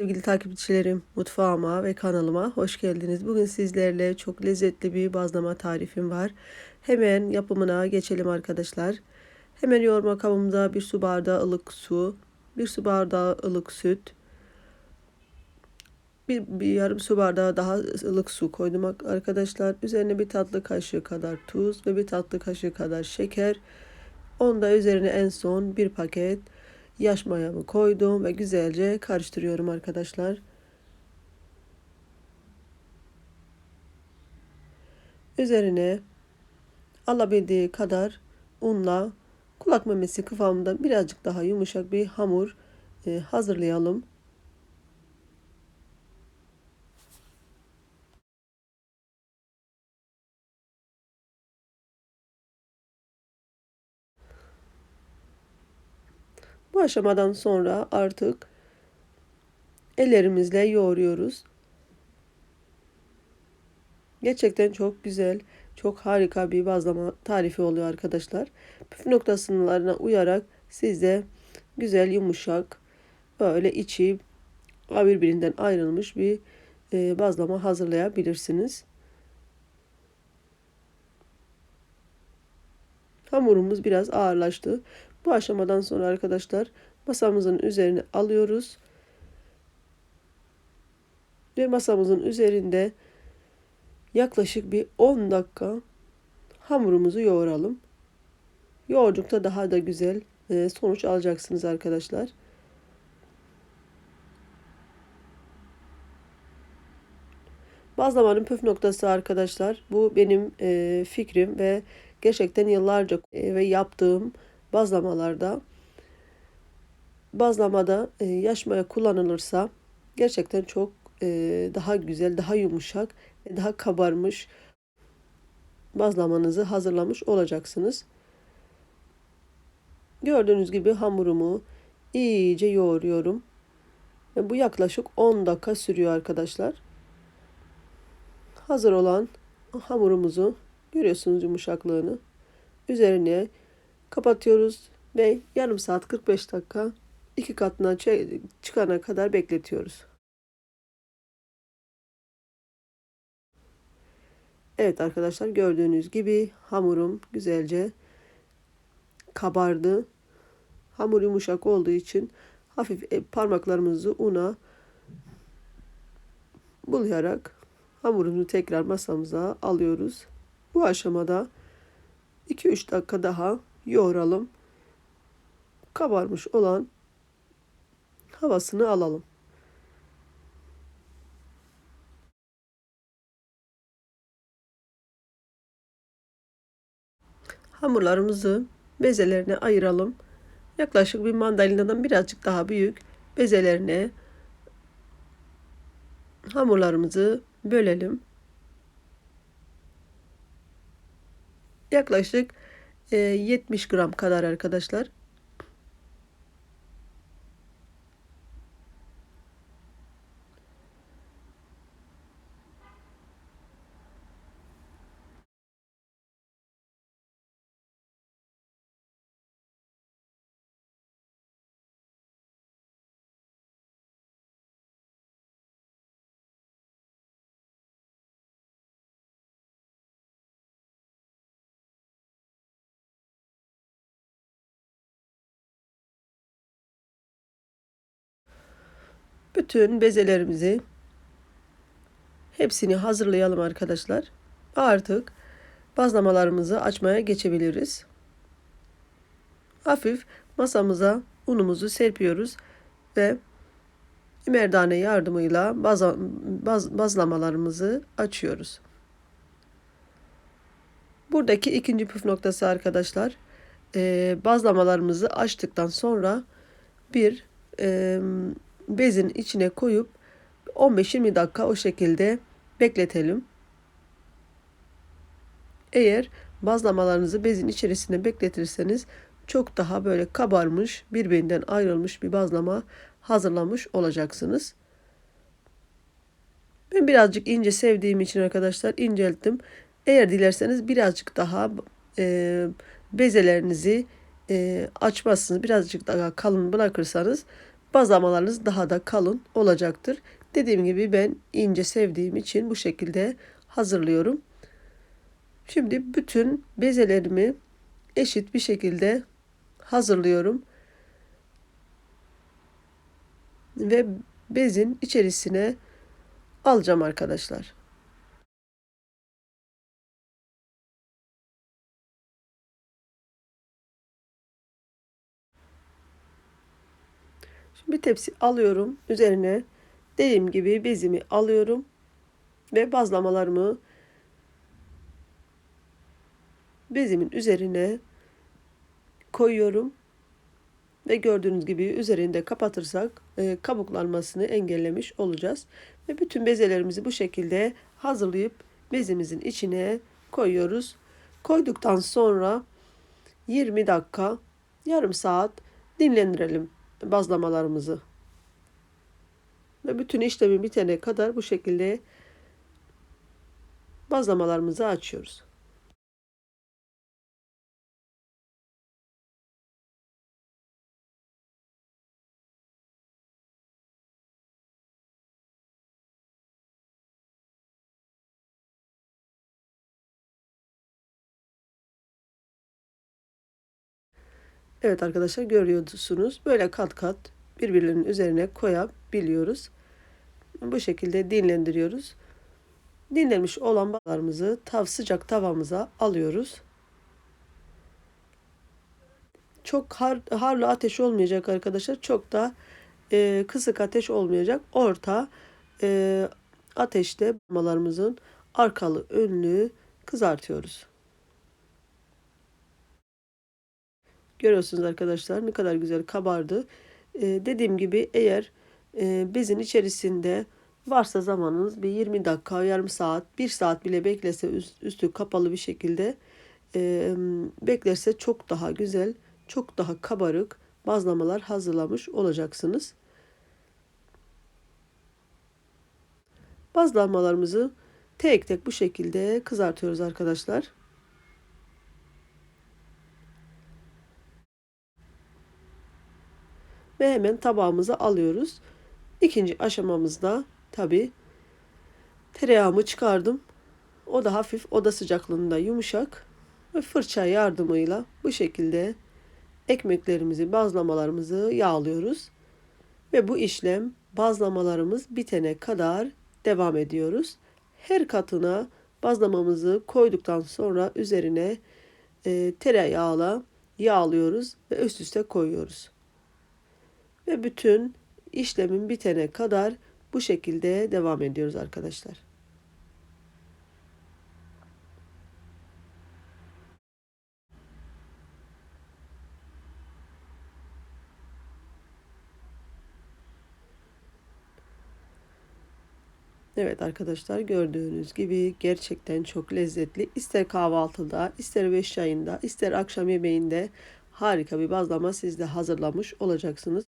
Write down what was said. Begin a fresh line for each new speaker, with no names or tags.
Sevgili takipçilerim, mutfağıma ve kanalıma hoş geldiniz. Bugün sizlerle çok lezzetli bir bazlama tarifim var. Hemen yapımına geçelim arkadaşlar. Hemen yoğurma kabımda bir su bardağı ılık su, bir su bardağı ılık süt, bir, bir yarım su bardağı daha ılık su koydum arkadaşlar. Üzerine bir tatlı kaşığı kadar tuz ve bir tatlı kaşığı kadar şeker. Onda üzerine en son bir paket yaş mayamı koydum ve güzelce karıştırıyorum arkadaşlar. Üzerine alabildiği kadar unla kulak memesi kıvamında birazcık daha yumuşak bir hamur e, hazırlayalım. Bu aşamadan sonra artık ellerimizle yoğuruyoruz. Gerçekten çok güzel, çok harika bir bazlama tarifi oluyor arkadaşlar. Püf noktaslarına uyarak siz de güzel, yumuşak, böyle içi birbirinden ayrılmış bir e, bazlama hazırlayabilirsiniz. Hamurumuz biraz ağırlaştı. Bu aşamadan sonra arkadaşlar masamızın üzerine alıyoruz. Ve masamızın üzerinde yaklaşık bir 10 dakika hamurumuzu yoğuralım. Yoğurdukta daha da güzel e, sonuç alacaksınız arkadaşlar. Bazlamanın püf noktası arkadaşlar. Bu benim e, fikrim ve gerçekten yıllarca e, ve yaptığım bazlamalarda bazlamada e, yaş maya kullanılırsa gerçekten çok e, daha güzel, daha yumuşak ve daha kabarmış bazlamanızı hazırlamış olacaksınız. Gördüğünüz gibi hamurumu iyice yoğuruyorum. Ve bu yaklaşık 10 dakika sürüyor arkadaşlar. Hazır olan hamurumuzu görüyorsunuz yumuşaklığını. Üzerine Kapatıyoruz ve yarım saat 45 dakika iki katına çıkana kadar bekletiyoruz. Evet arkadaşlar gördüğünüz gibi hamurum güzelce kabardı. Hamur yumuşak olduğu için hafif e, parmaklarımızı una bulayarak hamurumuzu tekrar masamıza alıyoruz. Bu aşamada 2-3 dakika daha yoğuralım. Kabarmış olan havasını alalım. Hamurlarımızı bezelerine ayıralım. Yaklaşık bir mandalinadan birazcık daha büyük bezelerine hamurlarımızı bölelim. Yaklaşık 70 ee, gram kadar arkadaşlar. Bütün bezelerimizi hepsini hazırlayalım arkadaşlar. Artık bazlamalarımızı açmaya geçebiliriz. Hafif masamıza unumuzu serpiyoruz ve merdane yardımıyla baz, baz, bazlamalarımızı açıyoruz. Buradaki ikinci püf noktası arkadaşlar. E, bazlamalarımızı açtıktan sonra bir e, bezin içine koyup 15-20 dakika o şekilde bekletelim. Eğer bazlamalarınızı bezin içerisinde bekletirseniz çok daha böyle kabarmış, birbirinden ayrılmış bir bazlama hazırlamış olacaksınız. Ben birazcık ince sevdiğim için arkadaşlar incelttim. Eğer dilerseniz birazcık daha e, bezelerinizi e, açmazsınız. Birazcık daha kalın bırakırsanız bazlamalarınız daha da kalın olacaktır. Dediğim gibi ben ince sevdiğim için bu şekilde hazırlıyorum. Şimdi bütün bezelerimi eşit bir şekilde hazırlıyorum. Ve bezin içerisine alacağım arkadaşlar. Bir tepsi alıyorum. Üzerine dediğim gibi bezimi alıyorum ve bazlamalarımı bezimin üzerine koyuyorum. Ve gördüğünüz gibi üzerinde kapatırsak e, kabuklanmasını engellemiş olacağız. Ve bütün bezelerimizi bu şekilde hazırlayıp bezimizin içine koyuyoruz. Koyduktan sonra 20 dakika, yarım saat dinlendirelim bazlamalarımızı. Ve bütün işlemi bitene kadar bu şekilde bazlamalarımızı açıyoruz. Evet arkadaşlar görüyorsunuz. Böyle kat kat birbirlerinin üzerine koyabiliyoruz. Bu şekilde dinlendiriyoruz. Dinlenmiş olan balıklarımızı tav sıcak tavamıza alıyoruz. Çok har, harlı ateş olmayacak arkadaşlar. Çok da e, kısık ateş olmayacak. Orta e, ateşte balıklarımızın arkalı önlü kızartıyoruz. Görüyorsunuz arkadaşlar ne kadar güzel kabardı. Ee, dediğim gibi eğer e, bezin içerisinde varsa zamanınız bir 20 dakika, yarım saat, 1 saat bile beklese üstü kapalı bir şekilde e, beklerse çok daha güzel, çok daha kabarık bazlamalar hazırlamış olacaksınız. Bazlamalarımızı tek tek bu şekilde kızartıyoruz arkadaşlar. Ve hemen tabağımıza alıyoruz. İkinci aşamamızda tabi tereyağımı çıkardım. O da hafif oda sıcaklığında yumuşak ve fırça yardımıyla bu şekilde ekmeklerimizi, bazlamalarımızı yağlıyoruz. Ve bu işlem bazlamalarımız bitene kadar devam ediyoruz. Her katına bazlamamızı koyduktan sonra üzerine e, tereyağla yağlıyoruz ve üst üste koyuyoruz ve bütün işlemin bitene kadar bu şekilde devam ediyoruz arkadaşlar. Evet arkadaşlar gördüğünüz gibi gerçekten çok lezzetli. İster kahvaltıda, ister beş çayında, ister akşam yemeğinde harika bir bazlama siz de hazırlamış olacaksınız.